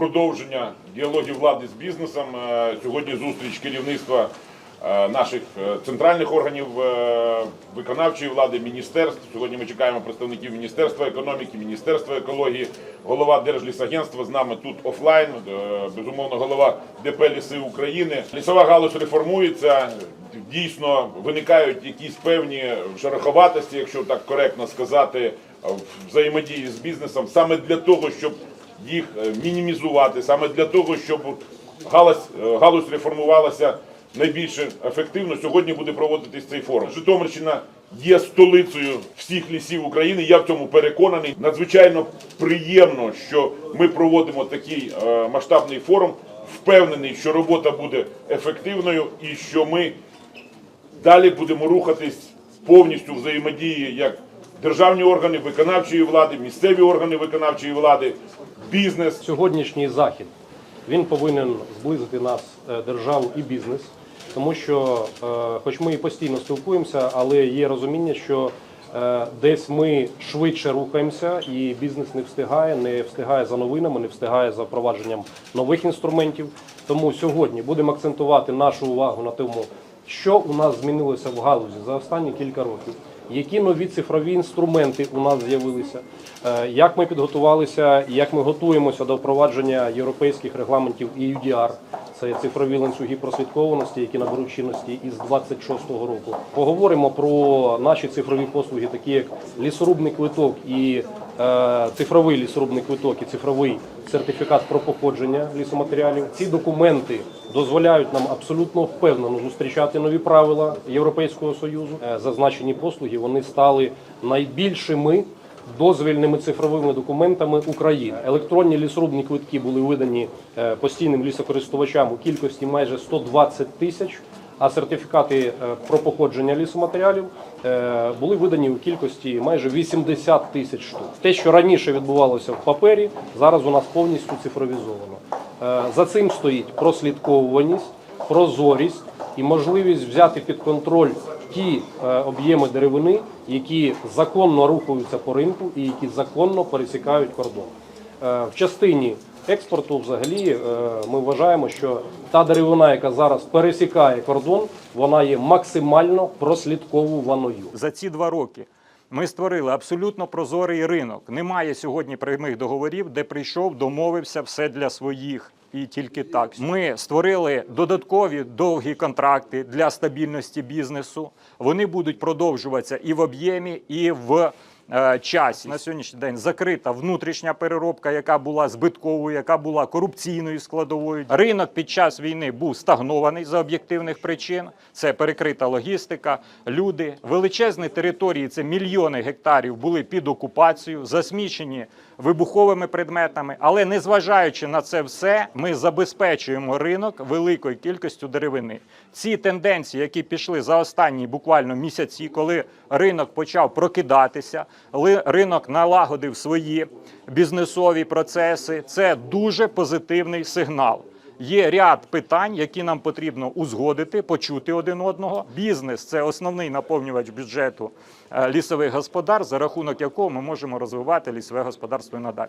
продовження діалогів влади з бізнесом. Е, Сьогодні зустріч керівництва е, наших е, центральних органів виконавчої влади, міністерств. Сьогодні ми чекаємо представників Міністерства економіки, Міністерства екології, голова Держлісагентства з нами тут офлайн. Безумовно, голова ДП Ліси України. Лісова галузь реформується. Дійсно виникають якісь певні шероховатості, якщо так коректно сказати, взаємодії з бізнесом, саме для того, щоб їх е, мінімізувати, саме для того, щоб галузь, е, галузь реформувалася найбільш ефективно. Сьогодні буде проводитись цей форум. Житомирщина є столицею всіх лісів України. Я в цьому переконаний. Надзвичайно приємно, що ми проводимо такий е, масштабний форум. Впевнений, що робота буде ефективною і що ми далі будемо рухатись повністю взаємодії як державні органи виконавчої влади, місцеві органи виконавчої влади, бізнес. Сьогоднішній захід він повинен зблизити нас, е, державу і бізнес, тому що, е, хоч ми і постійно спілкуємося, але є розуміння, що е, десь ми швидше рухаємося, і бізнес не встигає, не встигає за новинами, не встигає за впровадженням нових інструментів. Тому сьогодні будемо акцентувати нашу увагу на тому, що у нас змінилося в галузі за останні кілька років. Які нові цифрові інструменти у нас з'явилися? Е, Як ми підготувалися, як ми готуємося до впровадження європейських регламентів EUDR, це цифрові ланцюги прослідкованості, які наберуть чинності із 26-го року. Поговоримо про наші цифрові послуги, такі як лісорубний квиток і цифровий лісорубний квиток і цифровий сертифікат про походження лісоматеріалів. Ці документи дозволяють нам абсолютно впевнено зустрічати нові правила Європейського союзу. Е, Зазначені послуги вони стали найбільшими дозвільними цифровими документами України. Електронні лісорубні квитки були видані е, постійним лісокористувачам у кількості майже 120 тисяч. А сертифікати е, про походження лісоматеріалів е, були видані у кількості майже 80 тисяч штук. Те, що раніше відбувалося в папері, зараз у нас повністю цифровізовано. Е, За цим стоїть прослідковуваність, прозорість і можливість взяти під контроль ті об'єми деревини, які законно рухаються по ринку і які законно пересікають кордон. Е, В частині експорту, взагалі, е, ми вважаємо, що та деревина, яка зараз пересікає кордон, вона є максимально прослідковуваною. За ці два роки ми створили абсолютно прозорий ринок. Немає сьогодні прямих договорів, де прийшов, домовився все для своїх. І тільки так ми створили додаткові довгі контракти для стабільності бізнесу. Вони будуть продовжуватися і в об'ємі, і в часі. На сьогоднішній день закрита внутрішня переробка, яка була збитковою, яка була корупційною складовою. Ринок під час війни був стагнований за об'єктивних причин. Це перекрита логістика, люди, величезні території, це мільйони гектарів були під окупацією, засмічені вибуховими предметами. Але незважаючи на це все, ми забезпечуємо ринок великою кількістю деревини. Ці тенденції, які пішли за останні буквально місяці, коли ринок почав прокидатися, ринок налагодив свої бізнесові процеси, це дуже позитивний сигнал. Є ряд питань, які нам потрібно узгодити, почути один одного. Бізнес це основний наповнювач бюджету е, лісових господар, за рахунок якого ми можемо розвивати лісове господарство і надалі.